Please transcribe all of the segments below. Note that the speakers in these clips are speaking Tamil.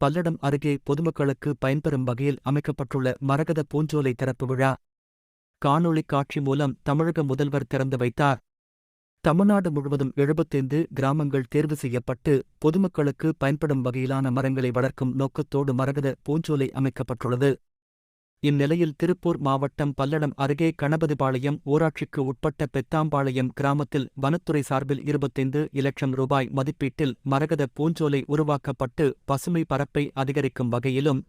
பல்லடம் அருகே பொதுமக்களுக்கு பயன்பெறும் வகையில் அமைக்கப்பட்டுள்ள மரகத பூஞ்சோலை திறப்பு விழா காணொளி காட்சி மூலம் தமிழக முதல்வர் திறந்து வைத்தார். தமிழ்நாடு முழுவதும் எழுபத்தைந்து கிராமங்கள் தேர்வு செய்யப்பட்டு பொதுமக்களுக்கு பயன்படும் வகையிலான மரங்களை வளர்க்கும் நோக்கத்தோடு மரகத பூஞ்சோலை அமைக்கப்பட்டுள்ளது. இந்நிலையில் திருப்பூர் மாவட்டம் பல்லடம் அருகே கணபதிபாளையம் ஊராட்சிக்கு உட்பட்ட பெத்தாம்பாளையம் கிராமத்தில் வனத்துறை சார்பில் இருபத்தைந்து இலட்சம் ரூபாய் மதிப்பீட்டில் மரகத பூஞ்சோலை உருவாக்கப்பட்டு பசுமை பரப்பை அதிகரிக்கும் வகையிலும்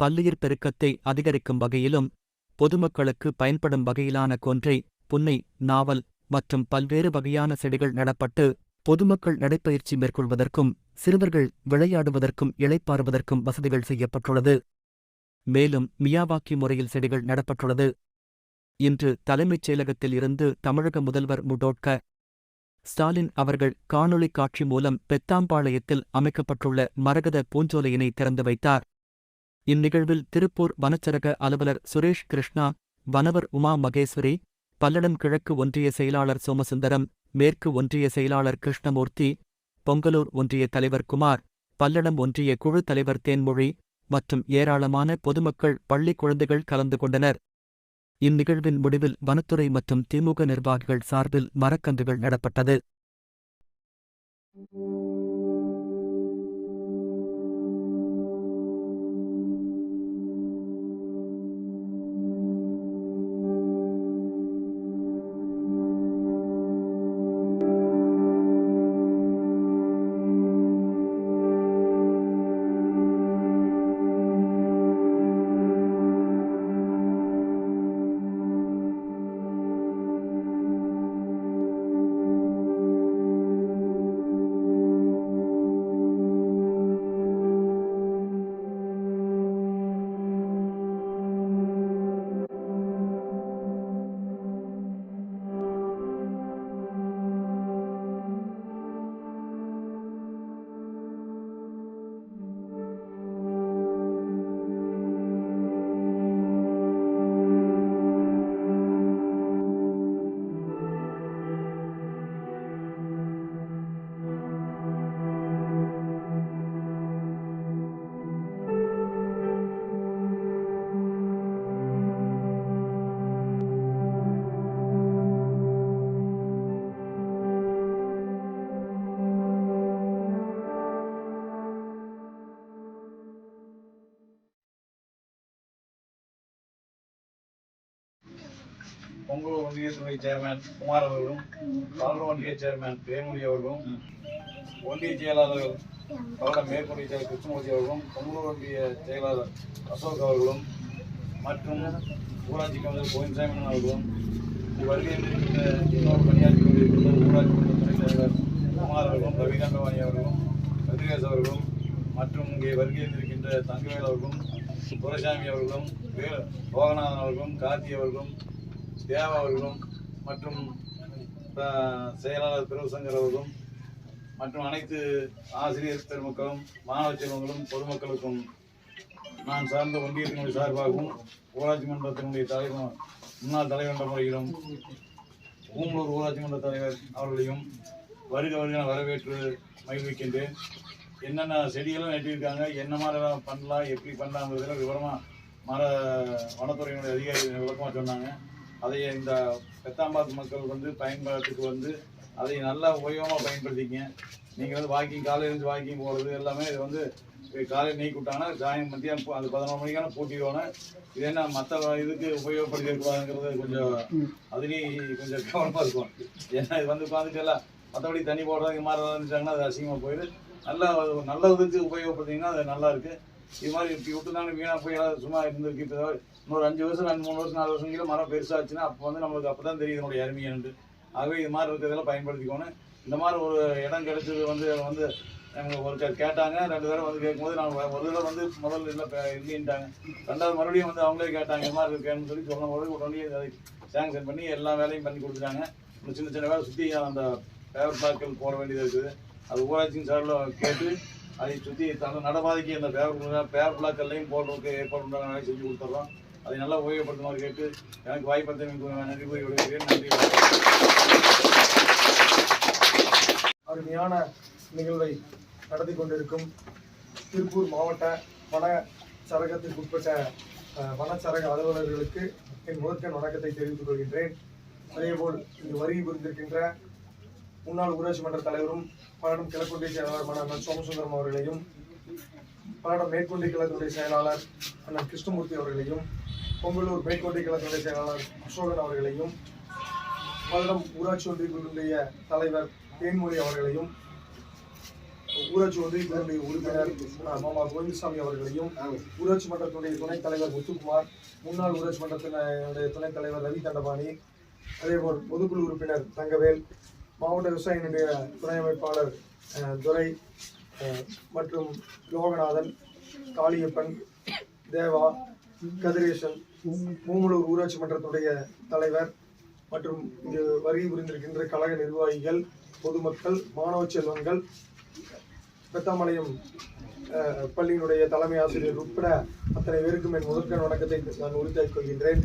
பல்லுயிர் பெருக்கத்தை அதிகரிக்கும் வகையிலும் பொதுமக்களுக்கு பயன்படும் வகையிலான கொன்றை புன்னை நாவல் மற்றும் பல்வேறு வகையான செடிகள் நடப்பட்டு பொதுமக்கள் நடைப்பயிற்சி மேற்கொள்வதற்கும் சிறுவர்கள் விளையாடுவதற்கும் இளைப்பாறுவதற்கும் வசதிகள் செய்யப்பட்டுள்ளது. மேலும் மியாவாக்கி முறையில் செடிகள் நடப்பட்டுள்ளது. இன்று தலைமைச் செயலகத்தில் இருந்து தமிழக முதல்வர் முடோட்க ஸ்டாலின் அவர்கள் காணொளி காட்சி மூலம் பெத்தாம்பாளையத்தில் அமைக்கப்பட்டுள்ள மரகத பூஞ்சோலையினை திறந்து வைத்தார். இந்நிகழ்வில் திருப்பூர் வனச்சரக அலுவலர் சுரேஷ் கிருஷ்ணா வனவர் உமா மகேஸ்வரி பல்லடம் கிழக்கு ஒன்றிய செயலாளர் சோமசுந்தரம் மேற்கு ஒன்றிய செயலாளர் கிருஷ்ணமூர்த்தி பொங்கலூர் ஒன்றிய தலைவர் குமார் பல்லடம் ஒன்றிய குழு தலைவர் தேன்மொழி மற்றும் ஏராளமான பொதுமக்கள் பள்ளி குழந்தைகள் கலந்து கொண்டனர். இந்நிகழ்வின் முடிவில் வனத்துறை மற்றும் திமுக நிர்வாகிகள் சார்பில் மரக்கன்றுகள் நடப்பட்டது. பொங்கலூர் ஒன்றிய துணை சேர்மேன் குமார் அவர்களும் பல்லூர் ஒன்றிய சேர்மேன் தேன்மொழி அவர்களும் ஒன்றிய செயலாளர்கள் பல்லடம் மேற்கொண்டிய செயலர் கிருஷ்ணமூர்த்தி அவர்களும் பொங்கலூர் ஒன்றிய செயலாளர் அசோக் அவர்களும் மற்றும் ஊராட்சி கவுன்சிலர் கோவிந்தசாமி அவர்களும் வருகை இன்னொரு பணியாற்றி கொண்டிருக்கின்ற ஊராட்சி மன்ற துணைத் தலைவர் குமார் அவர்களும் ரவிகாந்தவாணி அவர்களும் கதிரேஸ் அவர்களும் மற்றும் இங்கே வருகை இருக்கின்ற தங்கவேல் அவர்களும் துரைசாமி அவர்களும் வே- லோகநாதன் அவர்களும் கார்த்தி அவர்களும் தேவா அவர்களும் மற்றும் செயலாளர் பிரபுசங்கர் அவர்களும் மற்றும் அனைத்து ஆசிரியர் பெருமக்களும் மாணவ செல்வங்களும் பொதுமக்களுக்கும் நான் சார்ந்த ஒன்றியத்தினுடைய சார்பாகவும் ஊராட்சி மன்றத்தினுடைய தலைவர் முன்னாள் தலைவர் முறையிலும் ஊம்பலூர் ஊராட்சி மன்ற தலைவர் அவர்களையும் வருக வருக வரவேற்று மகிழ்விக்கின்றேன். என்னென்ன செடிகளும் நட்டிருக்காங்க என்ன மாதிரி பண்ணலாம் எப்படி பண்ணலாங்கிறதுல விவரமாக மர வனத்துறையினுடைய அதிகாரிகள் விளக்கமாக சொன்னாங்க. அதை இந்த பெத்தாம்பாத்து மக்கள் வந்து பயன்பாட்டுக்கு வந்து அதை நல்லா உபயோகமாக பயன்படுத்திங்க. நீங்கள் வந்து வாக்கிங் காலையிலேருந்து வாக்கிங் போகிறது எல்லாமே இது வந்து காலையில் நீக்கி விட்டாங்கன்னா சாயம் மத்தியானம் அது பதினோரு மணிக்கான பூட்டிடுவாங்க. இது என்ன மற்ற இதுக்கு உபயோகப்படுத்திக்கூடாதுங்கிறது கொஞ்சம் அதுலேயும் கொஞ்சம் கவனமாக இருக்கும். ஏன்னா இது வந்து உட்காந்துட்டு எல்லாம் மற்றபடி தண்ணி போடுறதுக்கு மாதிரி இருந்துச்சாங்கன்னா அது அசிங்கமாக போயிடுது நல்லா நல்ல இதுக்கு உபயோகப்படுத்திங்கன்னா அது நல்லாயிருக்கு இது மாதிரி இப்படி விட்டுனாலும் வீணாக போய் சும்மா இருந்திருக்கு இப்போ இன்னொரு அஞ்சு வருஷம் ரெண்டு மூணு வருஷம் நாலு வருஷம் கீழே மரம் பெருசாச்சுன்னா அப்போ வந்து நம்மளுக்கு அப்போ தான் தெரியுது இதனுடைய அருமையானது ஆகவே இது மாதிரி இருக்கிறதெல்லாம் பயன்படுத்திக்கணும் இந்த மாதிரி ஒரு இடம் கிடைச்சது வந்து வந்து அவங்க ஒருத்தர் கேட்டாங்க. ரெண்டு தடவை வந்து கேட்கும்போது நான் ஒரு தடவை வந்து முதல்ல இல்லை இல்லைன்ட்டாங்க. ரெண்டாவது மறுபடியும் வந்து அவங்களே கேட்டாங்க இது மாதிரி இருக்கேன்னு சொல்லி சொல்லும்போது உடனே அதை சேங்ஷன் பண்ணி எல்லா வேலையும் பண்ணி கொடுத்துட்டாங்க. இன்னும் சின்ன சின்ன வேலை சுற்றி அந்த பேப்பர் பிளாக்கள் போட வேண்டியது இருக்குது. அது ஊராட்சியின் சார்பில் கேட்டு அதை சுற்றி தன நடபாதைக்கு அந்த பேப்பர் பேப்பர் பிளாக்கள்லையும் போடுறதுக்கு ஏற்பாடு உண்டான வேலை செஞ்சு கொடுத்துட்றோம் அதை நல்லா உபயோகப்படுத்துமாறு கேட்டு எனக்கு வாய்ப்பத்தை நன்றி கூறி விடுகிறேன் நன்றி. அருமையான நிகழ்வை நடத்தி கொண்டிருக்கும் திருப்பூர் மாவட்ட வன சரகத்திற்கு உட்பட்ட வனச்சரக அலுவலர்களுக்கு என் முதற்கண் வணக்கத்தை தெரிவித்துக் கொள்கின்றேன். அதேபோல் இங்கு வருகை புரிந்திருக்கின்ற முன்னாள் ஊராட்சி மன்ற தலைவரும் பல்லடம் கிழக்குண்டிய செயலாளருமான அண்ணன் சோமசுந்தரம் அவர்களையும் பல்லடம் மேற்கொண்டிய கிழக்குடைய செயலாளர் அண்ணன் கிருஷ்ணமூர்த்தி அவர்களையும் பொங்கலூர் மேற்கோட்டை கழக செயலாளர் அசோகன் அவர்களையும் பல்லடம் ஊராட்சி ஒன்றியத்தினுடைய தலைவர் தேன்மொழி அவர்களையும் ஊராட்சி ஒன்றியத்தினுடைய உறுப்பினர் மாமா கோவிந்தசாமி அவர்களையும் ஊராட்சி மன்றத்தினுடைய துணைத் தலைவர் முத்துக்குமார் முன்னாள் ஊராட்சி மன்றத்தினுடைய துணைத் தலைவர் ரவி தண்டபாணி அதேபோல் பொதுக்குழு உறுப்பினர் தங்கவேல் மாவட்ட விவசாயினுடைய துணை அமைப்பாளர் துரை மற்றும் லோகநாதன் காளியப்பன் தேவா கதிரேசன் மூமலூர் ஊராட்சி மன்றத்துடைய தலைவர் மற்றும் இங்கு வருகை புரிந்திருக்கின்ற கழக நிர்வாகிகள் பொதுமக்கள் மாணவ செல்வங்கள் பெத்தாமலையம் பள்ளியினுடைய தலைமை ஆசிரியர் உட்பட அத்தனை பேருக்கும் என் முதற்கண் வணக்கத்தை நான் உறுதியாக்கிக் கொள்கின்றேன்.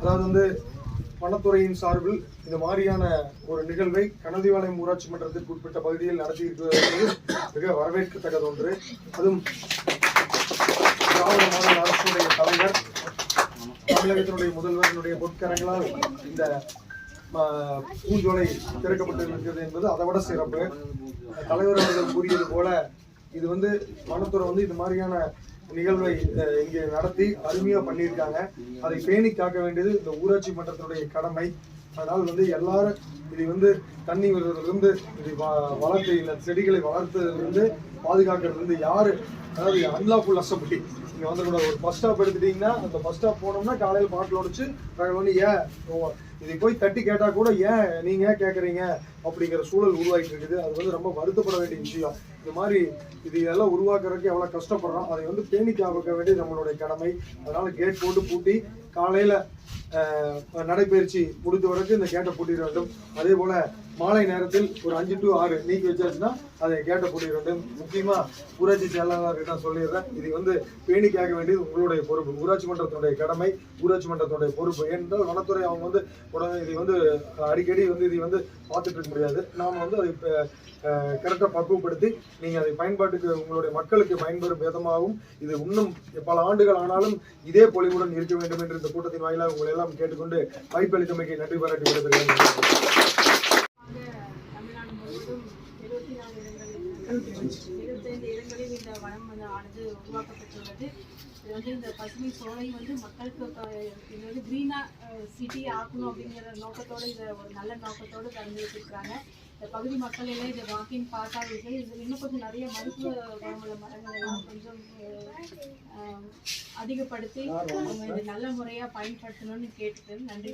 அதாவது வந்து வனத்துறையின் சார்பில் இந்த மாதிரியான ஒரு நிகழ்வை கனதிவாளையம் ஊராட்சி மன்றத்திற்கு உட்பட்ட பகுதியில் நடத்தி இருக்கிறது மிக வரவேற்கத்தக்கது ஒன்று அதுவும் திராவிட மாநில அரசுடைய தலைவர் தமிழகத்தினுடைய முதல்வரினுடைய பொற்கரங்களால் இந்த பூஞ்சோலை திறக்கப்பட்டிருக்கிறது என்பது அதை விட சிறப்பு. தலைவர் அவர்கள் கூறியது போல இது வந்து வனத்துறை வந்து இது மாதிரியான நிகழ்வை இங்கே நடத்தி அருமையாக பண்ணியிருக்காங்க. அதை பேணி காக்க வேண்டியது இந்த ஊராட்சி மன்றத்தினுடைய கடமை. அதனால் வந்து எல்லாரும் இதை வந்து தண்ணி வருவதிலிருந்து இதை வ- வளர்த்து இந்த செடிகளை வளர்த்ததுலேருந்து பாதுகாக்கிறது வந்து யாரு அதாவது அன்லாஃபுல் அசம்பிளி நீங்கள் வந்து ஒரு பஸ் ஸ்டாப் எடுத்துட்டீங்கன்னா அந்த பஸ் ஸ்டாப் போனோம்னா காலையில் பாட்டில் உடச்சு நாங்கள் வந்து ஏன் ஓ, இதை போய் தட்டி கேட்டால் கூட ஏன் நீங்கள் ஏன் கேட்குறீங்க அப்படிங்கிற சூழல் உருவாகிட்டு இருக்குது. அது வந்து ரொம்ப வருத்தப்பட வேண்டிய விஷயம். இந்த மாதிரி இது எல்லாம் உருவாக்குறதுக்கு எவ்வளோ கஷ்டப்படுறோம் அதை வந்து பேணி காக்க வேண்டியது நம்மளுடைய கடமை. அதனால் கேட் போட்டு பூட்டி காலையில் நடைபயிற்சி முடித்த வரைக்கும் இந்த கேட்டை பூட்டிட வேண்டும். அதே போல் மாலை நேரத்தில் ஒரு அஞ்சு டு ஆறு நீக்கி வச்சாச்சுன்னா அதை கேட்டை பூட்டிட வேண்டும். முக்கியமாக ஊராட்சி செயலாளர்கிட்ட நான் சொல்லிடுறேன். இது வந்து பேணி கேட்க வேண்டியது உங்களுடைய பொறுப்பு. ஊராட்சி மன்றத்தினுடைய கடமை ஊராட்சி மன்றத்தினுடைய பொறுப்பு. ஏனென்றால் வனத்துறை அவங்க வந்து உடனே இதை வந்து அடிக்கடி வந்து இதை வந்து பார்த்துட்டு இருக்க முடியாது. நாம் வந்து அதை கரெக்டாக பக்குவப்படுத்தி நீங்கள் அதை பயன்பாட்டுக்கு உங்களுடைய மக்களுக்கு பயன்பெறும் விதமாகவும் இது இன்னும் பல ஆண்டுகள் ஆனாலும் இதே பொலிவுடன் இருக்க வேண்டும் என்று இந்த கூட்டத்தின் வாயிலாக உங்களை எல்லாம் கேட்டுக்கொண்டு வாய்ப்பளித்தமைக்கு நன்றி பாராட்டி விடைபெறுகிறேன். இருபத்தைந்து இடங்களில் இந்த வனம் ஆனது உருவாக்கப்பட்டுள்ளது. இது வந்து இந்த பசுமை சோலை வந்து மக்களுக்கு இது வந்து க்ரீனா சிட்டி ஆக்கணும் அப்படிங்கிற நோக்கத்தோடு இதை ஒரு நல்ல நோக்கத்தோடு திறந்து வச்சிருக்காங்க இந்த பகுதி மக்கள் எல்லாம் இதை வாக்கிங் பார்க்காதீர்கள் இது இன்னும் கொஞ்சம் நிறைய மருத்துவ குணமுள்ள மரங்கள் எல்லாம் கொஞ்சம் அதிகப்படுத்தி அவங்க இதை நல்ல முறையாக பயன்படுத்தணும்னு கேட்டுக்கிறேன். நன்றி.